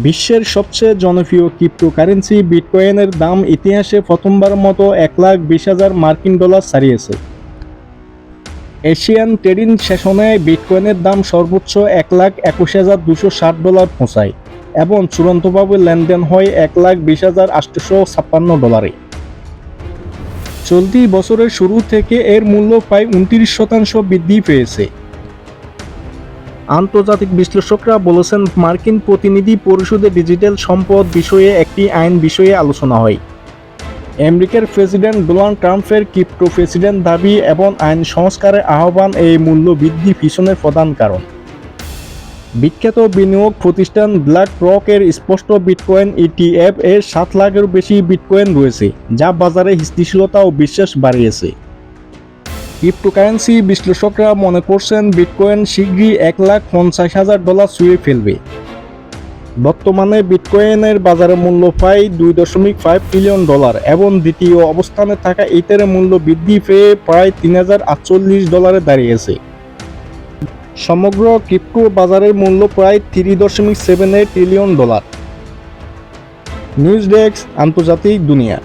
বিশ্বের সবচেয়ে জনপ্রিয় ক্রিপ্টোকারেন্সি বিটকয়েনের দাম ইতিহাসে প্রথমবার মতো এক লাখ বিশ হাজার মার্কিন ডলার ছাড়িয়েছে। এশিয়ান ট্রেডিং সেশনে বিটকয়েনের দাম সর্বোচ্চ এক লাখ একুশ হাজার দুশো ষাট ডলার পৌঁছায় এবং চূড়ান্তভাবে লেনদেন হয় এক লাখ বিশ হাজার আটশোশো ছাপ্পান্ন ডলারে। চলতি বছরের শুরু থেকে এর মূল্য প্রায় উনত্রিশ শতাংশ বৃদ্ধি পেয়েছে। আন্তর্জাতিক বিশ্লেষকরা বলেছেন, মার্কিন প্রতিনিধি পরিষদে ডিজিটাল সম্পদ বিষয়ে একটি আইন বিষয়ে আলোচনা হয়। আমেরিকার প্রেসিডেন্ট ডোনাল্ড ট্রাম্পের ক্রিপ্টো প্রেসিডেন্ট দাবি এবং আইন সংস্কারের আহ্বান এই মূল্য বৃদ্ধি পিছনের প্রধান কারণ। বিখ্যাত বিনিয়োগ প্রতিষ্ঠান ব্ল্যাক রকের স্পষ্ট বিটকয়েন ইটিএফ এর সাত লাখেরও বেশি বিটকয়েন রয়েছে, যা বাজারে স্থিতিশীলতা ও বিশ্বাস বাড়িয়েছে। ক্রিপ্টোকারেন্সি বিশ্লেষকরা মনে করছেন বিটকয়েন শীঘ্রই এক লাখ পঞ্চাশ হাজার ডলার ছুঁয়ে ফেলবে। বর্তমানে বিটকয়েনের বাজারে মূল্য প্রায় দুই দশমিক ফাইভ ট্রিলিয়ন ডলার এবং দ্বিতীয় অবস্থানে থাকা ইথের মূল্য বৃদ্ধি পেয়ে প্রায় তিন হাজার আটচল্লিশ ডলারে দাঁড়িয়েছে। সমগ্র ক্রিপ্টো বাজারের মূল্য প্রায় থ্রি দশমিক seven eight trillion dollar. News desk আন্তর্জাতিক দুনিয়া।